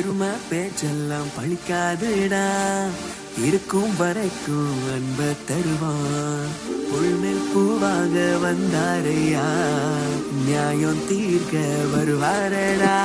பெருமை பேச்செல்லாம் பழிக்காதுடா. இருக்கும் வரைக்கும் அன்ப தருவான். உள்மேல் பூவாக வந்தாரையா. நியாயம் தீர்க்க வருவாரடா.